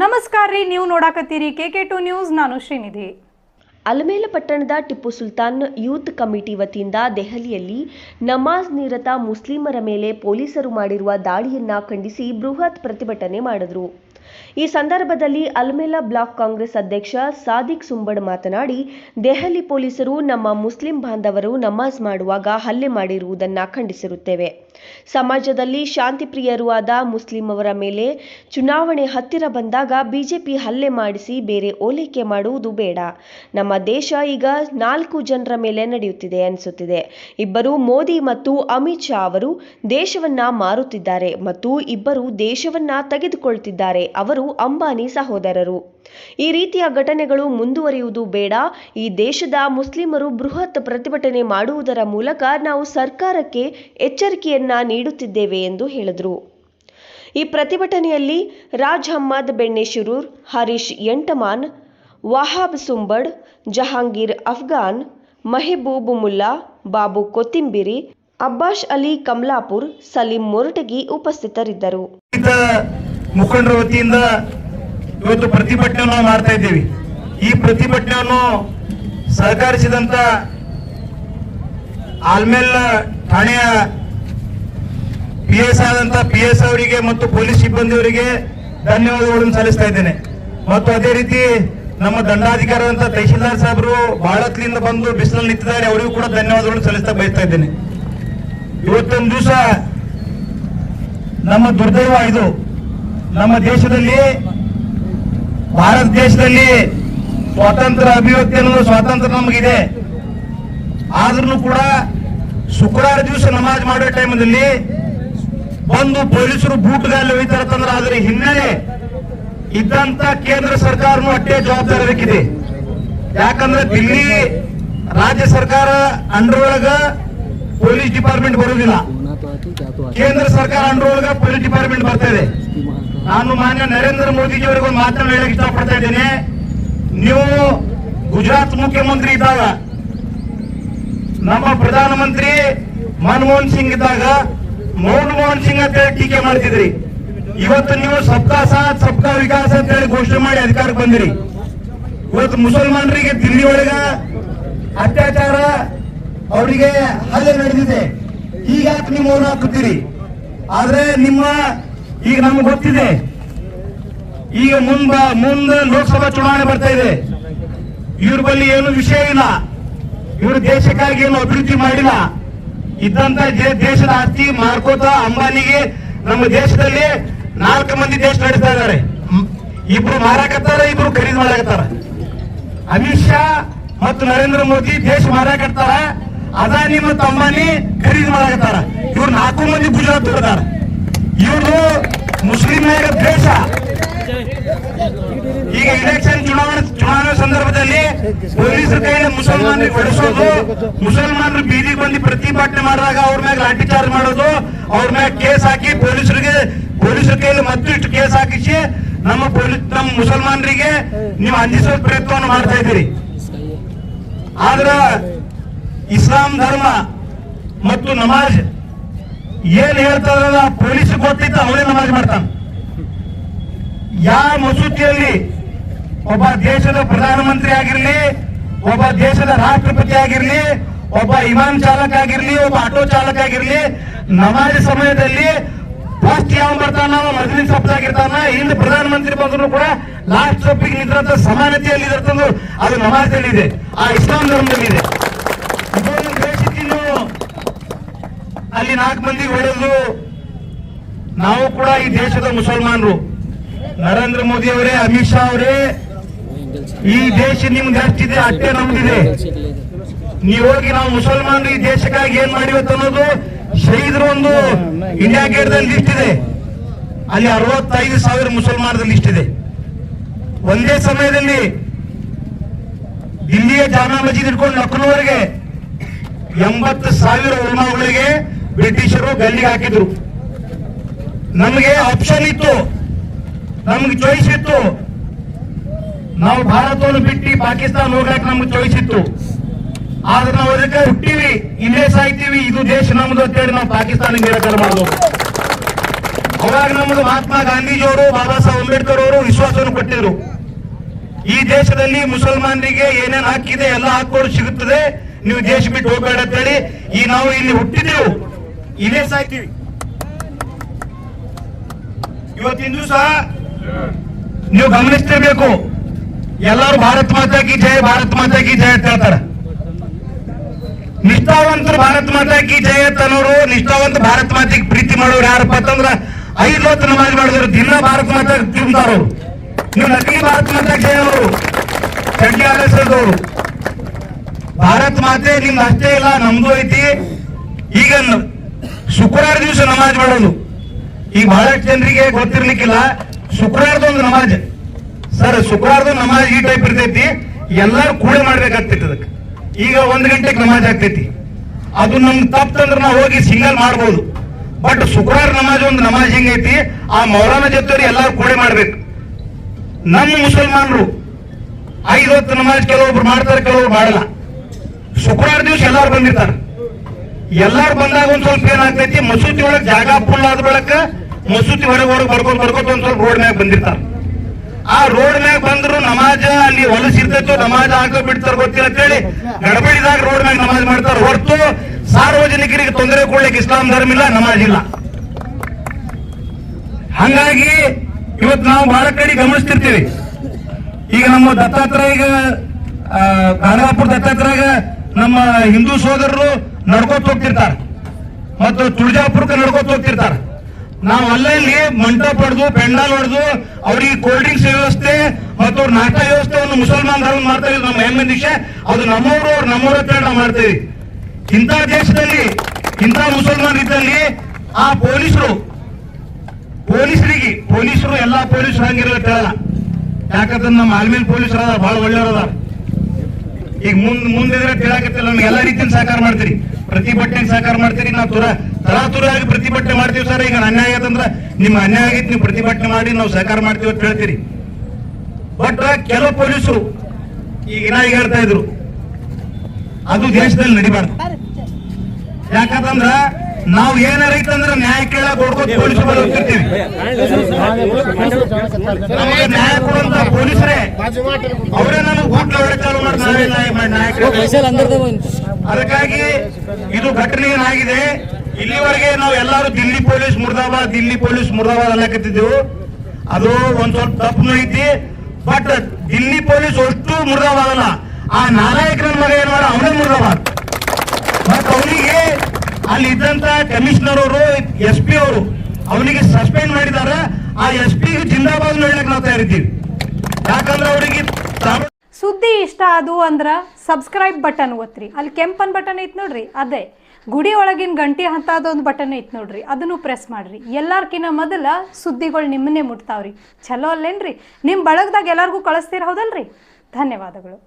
ನಮಸ್ಕಾರ ರೀ, ನೀವು ನೋಡಾಕತ್ತೀರಿ ಕೆ ಕೆ ಟು ನ್ಯೂಸ್, ನಾನು ಶ್ರೀನಿಧಿ. ಅಲಮೇಲ ಪಟ್ಟಣದ ಟಿಪ್ಪು ಸುಲ್ತಾನ್ ಯೂತ್ ಕಮಿಟಿ ವತಿಯಿಂದ ದೆಹಲಿಯಲ್ಲಿ ನಮಾಜ್ ನಿರತ ಮುಸ್ಲಿಮರ ಮೇಲೆ ಪೊಲೀಸರು ಮಾಡಿರುವ ದಾಳಿಯನ್ನ ಖಂಡಿಸಿ ಬೃಹತ್ ಪ್ರತಿಭಟನೆ ಮಾಡಿದ್ರು. ಈ ಸಂದರ್ಭದಲ್ಲಿ ಅಲ್ಮೇಲ ಬ್ಲಾಕ್ ಕಾಂಗ್ರೆಸ್ ಅಧ್ಯಕ್ಷ ಸಾದಿಕ್ ಸುಂಬಡ್ ಮಾತನಾಡಿ, ದೆಹಲಿ ಪೊಲೀಸರು ನಮ್ಮ ಮುಸ್ಲಿಂ ಬಾಂಧವರು ನಮಾಜ್ ಮಾಡುವಾಗ ಹಲ್ಲೆ ಮಾಡಿರುವುದನ್ನು ಖಂಡಿಸಿರುತ್ತೇವೆ. ಸಮಾಜದಲ್ಲಿ ಶಾಂತಿಪ್ರಿಯರೂ ಆದ ಮುಸ್ಲಿಮರ ಮೇಲೆ ಚುನಾವಣೆ ಹತ್ತಿರ ಬಂದಾಗ ಬಿಜೆಪಿ ಹಲ್ಲೆ ಮಾಡಿಸಿ ಬೇರೆ ಓಲೈಕೆ ಮಾಡುವುದು ಬೇಡ. ನಮ್ಮ ದೇಶ ಈಗ ನಾಲ್ಕು ಜನರ ಮೇಲೆ ನಡೆಯುತ್ತಿದೆ ಅನಿಸುತ್ತಿದೆ. ಇಬ್ಬರು ಮೋದಿ ಮತ್ತು ಅಮಿತ್ ಶಾ ಅವರು ದೇಶವನ್ನ ಮಾರುತ್ತಿದ್ದಾರೆ ಮತ್ತು ಇಬ್ಬರು ದೇಶವನ್ನ ತೆಗೆದುಕೊಳ್ತಿದ್ದಾರೆ, ಅವರು ಅಂಬಾನಿ ಸಹೋದರರು. ಈ ರೀತಿಯ ಘಟನೆಗಳು ಮುಂದುವರಿಯುವುದು ಬೇಡ. ಈ ದೇಶದ ಮುಸ್ಲಿಮರು ಬೃಹತ್ ಪ್ರತಿಭಟನೆ ಮಾಡುವುದರ ಮೂಲಕ ನಾವು ಸರ್ಕಾರಕ್ಕೆ ಎಚ್ಚರಿಕೆಯನ್ನ ನೀಡುತ್ತಿದ್ದೇವೆ ಎಂದು ಹೇಳಿದರು. ಈ ಪ್ರತಿಭಟನೆಯಲ್ಲಿ ರಾಜ್ ಅಹ್ಮದ್ ಬೆಣ್ಣೆಶಿರೂರ್ ಹರೀಶ್ ಎಂಟಮಾನ್, ವಹಾಬ್ ಸುಂಬಡ್, ಜಹಾಂಗೀರ್ ಅಫ್ಘಾನ್, ಮೆಹಬೂಬ್ ಮುಲ್ಲಾ, ಬಾಬು ಕೊತ್ತಿಂಬಿರಿ ಅಬ್ಬಾಸ್ ಅಲಿ ಕಮಲಾಪುರ್, ಸಲೀಂ ಮೊರಟಗಿ ಉಪಸ್ಥಿತರಿದ್ದರು. ಮುಖಂಡರ ವತಿಯಿಂದ ಇವತ್ತು ಪ್ರತಿಭಟನೆಯನ್ನು ನಾವು ಮಾಡ್ತಾ ಇದ್ದೀವಿ. ಈ ಪ್ರತಿಭಟನೆಯನ್ನು ಸಹಕರಿಸಿದಂತ ಆಲ್ಮೇಲ್ ಠಾಣೆಯ ಪಿ ಎಸ್ ಆದಂತ ಪಿ ಎಸ್ ಅವರಿಗೆ ಮತ್ತು ಪೊಲೀಸ್ ಸಿಬ್ಬಂದಿಯವರಿಗೆ ಧನ್ಯವಾದಗಳನ್ನು ಸಲ್ಲಿಸ್ತಾ ಇದ್ದೇನೆ. ಮತ್ತು ಅದೇ ರೀತಿ ನಮ್ಮ ದಂಡಾಧಿಕಾರಿಯಾದಂತ ತಹಶೀಲ್ದಾರ್ ಸಾಹೇಬರು ಬಾಳತ್ಲಿಂದ ಬಂದು ಬಿಸಿಲಲ್ಲಿ ನಿಂತಿದ್ದಾರೆ. ಅವರಿಗೂ ಕೂಡ ಧನ್ಯವಾದಗಳನ್ನು ಸಲ್ಲಿಸ್ತಾ ಬಯಸ್ತಾ ಇದ್ದೇನೆ. ಇವತ್ತೊಂದು ದಿವಸ ನಮ್ಮ ದುರ್ದೈವ ಇದು. ನಮ್ಮ ದೇಶದಲ್ಲಿ ಭಾರತ ದೇಶದಲ್ಲಿ ಸ್ವಾತಂತ್ರ್ಯ ಅಭಿವ್ಯಕ್ತಿ ಅನ್ನೋದು ಸ್ವಾತಂತ್ರ್ಯ ನಮಗಿದೆ. ಆದ್ರೂ ಕೂಡ ಶುಕ್ರವಾರ ದಿವಸ ನಮಾಜ್ ಮಾಡೋ ಟೈಮಲ್ಲಿ ಬಂದು ಪೊಲೀಸರು ಬೂಟ್ಗಾಲಿ ಒಯ್ತಾರತ್ತಂದ್ರೆ ಅದರ ಹಿನ್ನೆಲೆ ಇದ್ದಂತ ಕೇಂದ್ರ ಸರ್ಕಾರನು ಅಟ್ಟೆ ಜವಾಬ್ದಾರಿ ಬೇಕಿದೆ. ಯಾಕಂದ್ರೆ ದಿಲ್ಲಿ ರಾಜ್ಯ ಸರ್ಕಾರ ಅಂಡರ್ ಒಳಗ ಪೊಲೀಸ್ ಡಿಪಾರ್ಟ್ಮೆಂಟ್ ಬರುವುದಿಲ್ಲ. ಕೇಂದ್ರ ಸರ್ಕಾರ ಅಂಡರ್ ಒಳಗ ಪೊಲೀಸ್ ಡಿಪಾರ್ಟ್ಮೆಂಟ್ ಬರ್ತಾ ಇದೆ. ನಾನು ಮಾನ್ಯ ನರೇಂದ್ರ ಮೋದಿಜಿ ಅವರಿಗೆ ಒಂದು ಮಾತನ್ನು ಹೇಳಕ್ ಇಷ್ಟಪಡ್ತಾ ಇದ್ದೇನೆ. ನೀವು ಗುಜರಾತ್ ಮುಖ್ಯಮಂತ್ರಿ ಇದ್ದಾಗ, ನಮ್ಮ ಪ್ರಧಾನಮಂತ್ರಿ ಮನಮೋಹನ್ ಸಿಂಗ್ ಇದ್ದಾಗ, ಮನಮೋಹನ್ ಸಿಂಗ್ ಅಂತ ಹೇಳಿ ಟೀಕೆ ಮಾಡ್ತಿದ್ರಿ. ಇವತ್ತು ನೀವು ಸಬ್ಕಾ ಸಾಥ್, ಸಬ್ಕಾ ವಿಕಾಸ್ ಅಂತ ಹೇಳಿ ಘೋಷಣೆ ಮಾಡಿ ಅಧಿಕಾರಕ್ಕೆ ಬಂದಿರಿ. ಇವತ್ತು ಮುಸಲ್ಮಾನರಿಗೆ ದಿಲ್ಲಿ ಒಳಗ ಅತ್ಯಾಚಾರ ಅವರಿಗೆ ಹಲ್ಲೆ ನಡೆದಿದೆ. ಈಗ ನೀವು ಮೌನ ಹಾಕುತ್ತೀರಿ? ಆದ್ರೆ ನಿಮ್ಮ ಈಗ ನಮ್ಗೆ ಗೊತ್ತಿದೆ. ಈಗ ಮುಂದ ಮುಂದೆ ಲೋಕಸಭಾ ಚುನಾವಣೆ ಬರ್ತಾ ಇದೆ. ಇವ್ರ ಬಳಿ ಏನು ವಿಷಯ ಇಲ್ಲ. ಇವರು ದೇಶಕ್ಕಾಗಿ ಏನು ಅಭಿವೃದ್ಧಿ ಮಾಡಿಲ್ಲ. ಇದ್ದಂತ ದೇಶದ ಆಸ್ತಿ ಮಾರ್ಕೋತ ಅಂಬಾನಿಗೆ ನಮ್ಮ ದೇಶದಲ್ಲಿ ನಾಲ್ಕು ಮಂದಿ ದೇಶ ನಡೆಸ್ತಾ ಇದ್ದಾರೆ. ಇಬ್ರು ಮಾರಾಕತ್ತಾರ, ಇಬ್ರು ಖರೀದಿ ಮಾಡಾಕತ್ತಾರ. ಅಮಿತ್ ಶಾ ಮತ್ತು ನರೇಂದ್ರ ಮೋದಿ ದೇಶ ಮಾರಾಕತ್ತಾರ. ಅದಾನಿ ಮತ್ತು ಅಂಬಾನಿ ಖರೀದಿ ಮಾಡಾಕತ್ತಾರ. ಇವ್ರು ನಾಲ್ಕು ಮಂದಿ ಗುಜರಾತ್ ಇರ್ತಾರ ಇವರು ಮುಸ್ಲಿಮರ ದ್ವೇಷ ಈಗ ಇಲೆಕ್ಷನ್ ಚುನಾವಣೆ ಚುನಾವಣೆ ಸಂದರ್ಭದಲ್ಲಿ ಪೊಲೀಸರ ಕೈಯಲ್ಲಿ ಮುಸಲ್ಮಾನರಿಗೆ ಹೊಡೆಸೋದು, ಮುಸಲ್ಮಾನರು ಬೀದಿಗೆ ಬಂದು ಪ್ರತಿಭಟನೆ ಮಾಡಿದಾಗ ಅವ್ರ ಮ್ಯಾಗ ಲಾಠಿ ಚಾರ್ಜ್ ಮಾಡೋದು, ಅವ್ರ ಮ್ಯಾಗ ಕೇಸ್ ಹಾಕಿ ಪೊಲೀಸರಿಗೆ, ಪೊಲೀಸರ ಕೈಯಲ್ಲಿ ಮತ್ತಿಷ್ಟು ಕೇಸ್ ಹಾಕಿಸಿ ನಮ್ಮ ಪೊಲೀಸ್ ನಮ್ಮ ಮುಸಲ್ಮಾನರಿಗೆ ನೀವು ಅಂಜಿಸೋ ಪ್ರಯತ್ನವನ್ನು ಮಾಡ್ತಾ ಇದ್ದೀರಿ. ಆದ್ರ ಇಸ್ಲಾಂ ಧರ್ಮ ಮತ್ತು ನಮಾಜ್ ಏನ್ ಹೇಳ್ತಾರಲ್ಲ, ಪೊಲೀಸ್ ಗೊತ್ತಿತ್ತು ಅವನೇ ನಮಾಜ್ ಮಾಡ್ತಾನೆ. ಯಾವ ಮಸೂತಿಯಲ್ಲಿ ಒಬ್ಬ ದೇಶದ ಪ್ರಧಾನಮಂತ್ರಿ ಆಗಿರ್ಲಿ, ಒಬ್ಬ ದೇಶದ ರಾಷ್ಟ್ರಪತಿ ಆಗಿರ್ಲಿ, ಒಬ್ಬ ವಿಮಾನ ಚಾಲಕ ಆಗಿರ್ಲಿ, ಒಬ್ಬ ಆಟೋ ಚಾಲಕ ಆಗಿರ್ಲಿ, ನಮಾಜ್ ಸಮಯದಲ್ಲಿ ಫಸ್ಟ್ ಯಾವ ಬರ್ತಾನ ಮೊದಲಿನ ಸಪ್ತಾಗಿರ್ತಾನ ಹಿಂದೆ ಪ್ರಧಾನಮಂತ್ರಿ ಬಂದ್ರು ಕೂಡ ಲಾಸ್ಟ್ ಸಪ್ಪಿಗೆ ನಿಂತ ಸಮಾನತೆಯಲ್ಲಿ ಇರ್ತಂದು ಅದು ನಮಾಜಲ್ಲಿ ಇದೆ ಆ ಇಸ್ಲಾಂ ಧರ್ಮದಲ್ಲಿ ಇದೆ ಇದನ್ನು ದೇಶಕ್ಕೆ ನೀವು ಅಲ್ಲಿ ನಾಲ್ಕು ಮಂದಿ ಹೊಡೆದು ನಾವು ಕೂಡ ಈ ದೇಶದ ಮುಸಲ್ಮಾನರು. ನರೇಂದ್ರ ಮೋದಿ ಅವರೇ, ಅಮಿತ್ ಶಾ ಅವರೇ, ಈ ದೇಶ ನಿಮ್ಗೆ ಅಷ್ಟಿದೆ ಅಷ್ಟೇ ನಮ್ದಿದೆ. ನೀವು ಹೋಗಿ ನಾವು ಮುಸಲ್ಮಾನರು ಈ ದೇಶಕ್ಕಾಗಿ ಏನ್ ಮಾಡಿವತ್ತು ಅನ್ನೋದು ಶಹೀದ್ರು ಒಂದು ಇಂಡಿಯಾ ಗೇಟ್ ದಲ್ಲಿ ಲಿಸ್ಟ್ ಇದೆ. ಅಲ್ಲಿ ಅರವತ್ತೈದು ಸಾವಿರ ಮುಸಲ್ಮಾನರ ಲಿಸ್ಟ್ ಇದೆ. ಒಂದೇ ಸಮಯದಲ್ಲಿ ದಿಲ್ಲಿಯ ಜಾಮಾ ಮಸೀದ್ ಇಟ್ಕೊಂಡು ಲಕ್ನೋವರೆಗೆ ಎಂಬತ್ತು ಸಾವಿರ ಉಲ್ಮಾಗಳಿಗೆ ಬ್ರಿಟಿಷರು ಗಲ್ಲಿಗೆ ಹಾಕಿದ್ರು. ನಮಗೆ ಆಪ್ಷನ್ ಇತ್ತು. ನಮ್ಗೆ ಚಾಯ್ಸ್ ಇತ್ತು. ನಾವು ಭಾರತವನ್ನು ಬಿಟ್ಟು ಪಾಕಿಸ್ತಾನ ಹೋಗಕ್ಕೆ ನಮ್ಗೆ ಚಾಯ್ಸ್ ಇತ್ತು. ಆದ್ರೆ ನಾವು ಅದಕ್ಕೆ ಹುಟ್ಟಿವಿ, ಇಲ್ಲೇ ಸಾಯ್ತೀವಿ, ಇದು ದೇಶ ನಮ್ದು ಅಂತೇಳಿ ನಾವು ಪಾಕಿಸ್ತಾನ ನಿರಾಕರಣೆ ಮಾಡೋದು ಅವಾಗ ನಮ್ದು ಮಹಾತ್ಮ ಗಾಂಧೀಜಿಯವರು, ಬಾಬಾ ಸಾಹೇಬ್ ಅಂಬೇಡ್ಕರ್ ಅವರು ವಿಶ್ವಾಸವನ್ನು ಕೊಟ್ಟಿದ್ರು. ಈ ದೇಶದಲ್ಲಿ ಮುಸಲ್ಮಾನರಿಗೆ ಏನೇನು ಹಾಕಿದೆ ಎಲ್ಲ ಹಾಕೋರು ಸಿಗುತ್ತದೆ. ನೀವು ದೇಶ ಬಿಟ್ಟು ಹೋಗ್ಬೇಡ ಅಂತೇಳಿ ಈ ನಾವು ಇಲ್ಲಿ ಹುಟ್ಟಿದೆವು. ಇದೇ ಸಾಯ್ತೀವಿ ಇವತ್ತಿನ ದಿವಸ ನೀವು ಗಮನಿಸ್ತಿರ್ಬೇಕು ಎಲ್ಲರೂ ಭಾರತ್ ಮಾತಾ ಕಿ ಜಯ ಭಾರತ್ ಮಾತಾ ಕಿ ಜಯ ಅಂತ ಹೇಳ್ತಾರೆ. ನಿಷ್ಠಾವಂತರು ಭಾರತ್ ಮಾತಾ ಕಿ ಜಯ ಅನ್ನೋರು ನಿಷ್ಠಾವಂತ ಭಾರತ್ ಮಾತಿಗೆ ಪ್ರೀತಿ ಮಾಡೋರು ಯಾರಪ್ಪ ಅಂತಂದ್ರ ಐದು ಹೊತ್ತು ನಮಾಜ್ ಮಾಡಿದ್ರು ದಿನ ಭಾರತ್ ಮಾತಾ ತಿಂತಾರು ನೀವು ನಕಲಿ ಭಾರತ್ ಮಾತಾ ಜಯ ಅವರು ಚಂಡಿ ಆಲಸದವರು ಭಾರತ್ ಮಾತೆ ನಿಮ್ದು ಅಷ್ಟೇ ಇಲ್ಲ ನಮ್ದು ಐತಿ. ಈಗ ಶುಕ್ರವಾರ ದಿವಸ ನಮಾಜ್ ಮಾಡೋದು. ಈಗ ಬಹಳಷ್ಟು ಜನರಿಗೆ ಗೊತ್ತಿರ್ಲಿಕ್ಕಿಲ್ಲ, ಶುಕ್ರವಾರದ ಒಂದು ನಮಾಜ್. ಸರ್, ಶುಕ್ರವಾರದ ನಮಾಜ್ ಈ ಟೈಪ್ ಇರ್ತೈತಿ, ಎಲ್ಲಾರು ಕೂಡೆ ಮಾಡ್ಬೇಕಾಗ್ತೈತಿ ಅದಕ್ಕೆ. ಈಗ ಒಂದ್ ಗಂಟೆಗೆ ನಮಾಜ್ ಆಗ್ತೈತಿ. ಅದು ನಮ್ಗೆ ತಪ್ಪಂದ್ರೆ ನಾವು ಹೋಗಿ ಸಿಂಗಲ್ ಮಾಡ್ಬೋದು. ಬಟ್ ಶುಕ್ರವಾರ ನಮಾಜ್ ಒಂದು ನಮಾಜ್ ಹೆಂಗೈತಿ, ಆ ಮೌಲಾನ ಜೊತೆ ಎಲ್ಲಾರು ಕೂಡೆ ಮಾಡ್ಬೇಕು. ನಮ್ಮ ಮುಸಲ್ಮಾನರು, ಐದು ಹೊತ್ತು ನಮಾಜ್ ಕೆಲವೊಬ್ರು ಮಾಡ್ತಾರೆ, ಕೆಲವೊಬ್ರು ಮಾಡಲ್ಲ. ಶುಕ್ರವಾರ ದಿವಸ ಎಲ್ಲಾರು ಬಂದಿರ್ತಾರೆ. ಎಲ್ಲಾರು ಬಂದಾಗ ಒಂದ್ ಸ್ವಲ್ಪ ಏನಾಗ್ತೈತಿ, ಮಸೂತಿ ಒಳಗ್ ಜಾಗ ಫುಲ್ ಆದ ಬಳಕ ಮಸೂತಿ ಹೊರಗೆ ಹೊರಗೆ ಬರ್ಕೋತ ಬರ್ಕೋತ ಒಂದ್ ಸ್ವಲ್ಪ ರೋಡ್ ಮ್ಯಾಗ ಬಂದಿರ್ತಾರ. ಆ ರೋಡ್ ಮ್ಯಾಗ ಬಂದ್ರು ನಮಾಜ, ಅಲ್ಲಿ ಹೊಲಸ್ ಇರ್ತೈತೋ, ನಮಾಜ್ ಆಗ ಬಿಡ್ತಾರ ಗೊತ್ತಿಲ್ಲ ಅಂತೇಳಿ ಗಡಬಡಿದಾಗ ರೋಡ್ ಮ್ಯಾಗ ನಮಾಜ್ ಮಾಡ್ತಾರ. ಹೊರತು ಸಾರ್ವಜನಿಕರಿಗೆ ತೊಂದರೆ ಕೊಡ್ಲಿಕ್ಕೆ ಇಸ್ಲಾಂ ಧರ್ಮ ಇಲ್ಲ, ನಮಾಜ್ ಇಲ್ಲ. ಹಂಗಾಗಿ ಇವತ್ತು ನಾವು ಬಹಳ ಕಡೆ ಗಮನಿಸ್ತಿರ್ತೀವಿ. ಈಗ ನಮ್ಮ ದತ್ತಾತ್ರ ಈಗ ಗಾಣಗಾಪುರ ದತ್ತಾತ್ರೇಯ ನಮ್ಮ ಹಿಂದೂ ಸೋದರರು ನಡ್ಕೋತ ಹೋಗ್ತಿರ್ತಾರ. ಮತ್ತು ತುಳಜಾಪುರಕ್ಕೆ ನಡ್ಕೋತ ಹೋಗ್ತಿರ್ತಾರ. ನಾವು ಅಲ್ಲಲ್ಲಿ ಮಂಟಪ ಹೊಡೆದು, ಪೆಂಡಾಲ್ ಹೊಡೆದು, ಅವ್ರಿಗೆ ಕೋಲ್ಡ್ ಡ್ರಿಂಕ್ಸ್ ವ್ಯವಸ್ಥೆ ಮತ್ತು ಅವ್ರ ನಾಟ ವ್ಯವಸ್ಥೆಯನ್ನು ಮುಸಲ್ಮಾನ್ ಧರ್ಮ ಮಾಡ್ತಾ ನಮ್ಮ ಹೆಮ್ಮೆ ದಿಶೆ ಅದು ನಮ್ಮವರು, ಅವ್ರು ನಮ್ಮವರ ಹತ್ರ ನಾವು ಮಾಡ್ತೀವಿ. ಇಂಥ ದೇಶದಲ್ಲಿ, ಇಂಥ ಮುಸಲ್ಮಾನ್ ಇದ್ದಲ್ಲಿ ಆ ಪೊಲೀಸರು, ಪೊಲೀಸರಿಗೆ, ಪೊಲೀಸರು, ಎಲ್ಲಾ ಪೊಲೀಸರು ಹಂಗಿರಲ್ಲ ಹೇಳಲ್ಲ ಯಾಕಂದ್ರೆ ನಮ್ಮ ಆಲ್ಮೇಲ್ ಪೊಲೀಸರು ಬಹಳ ಒಳ್ಳೆಯವರು ಅದಾರ. ಈಗ ಮುಂದ್ ಮುಂದಿದ್ರೆ ತಿಳಾಕತ್ತಿಲ್ಲ ನಮ್ಗೆ. ಎಲ್ಲಾ ರೀತಿಯ ಸಹಕಾರ ಮಾಡ್ತೀರಿ. ಪ್ರತಿಭಟನೆ ಸಹಕಾರ ಮಾಡ್ತೀರಿ. ನಾವು ತುರ ತರಾತುರಾಗಿ ಪ್ರತಿಭಟನೆ ಮಾಡ್ತೀವಿ ಸರ್. ಈಗ ಅನ್ಯಾಯ ಆಗತ್ತಂದ್ರ ನಿಮ್ಮ ಅನ್ಯಾಯ ಆಗೈತಿ, ನೀವು ಪ್ರತಿಭಟನೆ ಮಾಡಿ ನಾವು ಸಹಕಾರ ಮಾಡ್ತೀವಿ ಅಂತ ಹೇಳ್ತೀರಿ. ಬಟ್ ಕೆಲವು ಪೊಲೀಸರು ಈಗ ಈಗ ಹೇಳ್ತಾ ಇದ್ರು. ಅದು ದೇಶದಲ್ಲಿ ನಡಿಬಾರ್ದು. ಯಾಕಂತಂದ್ರ ನಾವು ಏನಾರ ಐತಂದ್ರ ನ್ಯಾಯ ಕೇಳಕ್ ಹೊಡ್ಕೋತ ಬಳಿ ಹೋಗ್ತಿರ್ತೀವಿ. ನಮಗೆ ನ್ಯಾಯ ಕೊಡುವಂತ ಪೊಲೀಸರೇ ಅವರೇ ನಮಗೆ ಹೋಟ್ಲ ಹೊಡೆ ಚಾಲು ಮಾಡಿ ನಾವೇ ನ್ಯಾಯ. ಅದಕ್ಕಾಗಿ ಇದು ಘಟನೆ ಏನಾಗಿದೆ ಇಲ್ಲಿವರೆಗೆ ನಾವು ಎಲ್ಲರೂ ದಿಲ್ಲಿ ಪೊಲೀಸ್ ಮುರ್ದಾಬಾದ್ ದಿಲ್ಲಿ ಪೊಲೀಸ್ ಮುರ್ದಾಬಾದ್ ಅನ್ನಕತ್ತಿದ್ದೆವು. ಅದು ಒಂದ್ ಸ್ವಲ್ಪ ತಪ್ಪು ಐತಿ ಬಟ್ ದಿಲ್ಲಿ ಪೊಲೀಸ್ ಅಷ್ಟು ಮುರ್ದಾಬಾದ್ ಅಲ್ಲ. ಆ ನಾಲಾಯಕನ ಮಗ ಏನ್ ಮಾಡ ಅವನೇ ಮುರ್ದಾಬಾದ್. ಅಲ್ಲಿ ಇದ್ದಂತ ಕಮಿಷನರ್ ಅವರು ಎಸ್ ಪಿ ಅವರು, ಅವನಿಗೆ ಸಸ್ಪೆಂಡ್ ಮಾಡಿದಾರ ಆ ಎಸ್ ಪಿ ಜಿಂದಾಬಾದ್ ಹೇಳಕ್ ನಾವು ತಯಾರಿದ್ದೀವಿ. ಯಾಕಂದ್ರೆ ಅವರಿಗೆ ಸುದ್ದಿ ಇಷ್ಟ ಅದು ಅಂದ್ರ ಸಬ್ಸ್ಕ್ರೈಬ್ ಬಟನ್ ಒತ್ತಿರಿ ಅಲ್ಲಿ ಕೆಂಪನ್ ಬಟನ್ ಐತ್ ನೋಡ್ರಿ, ಅದೇ. ಗುಡಿ ಒಳಗಿನ ಗಂಟಿ ಹಂತಾದ ಅದೊಂದು ಬಟನ್ ಐತ್ ನೋಡ್ರಿ, ಅದನ್ನು ಪ್ರೆಸ್ ಮಾಡ್ರಿ. ಎಲ್ಲಾರ್ಕಿನ ಮೊದಲ ಸುದ್ದಿಗಳು ನಿಮ್ಮನ್ನೇ ಮುಟ್ತಾವ್ರಿ. ಚಲೋ ಅಲ್ಲೇನ್ರಿ? ನಿಮ್ಮ ಬಳಗದಾಗ ಎಲ್ಲಾರ್ಗೂ ಕಳಿಸ್ತೀರ ಹೌದಲ್ರಿ? ಧನ್ಯವಾದಗಳು.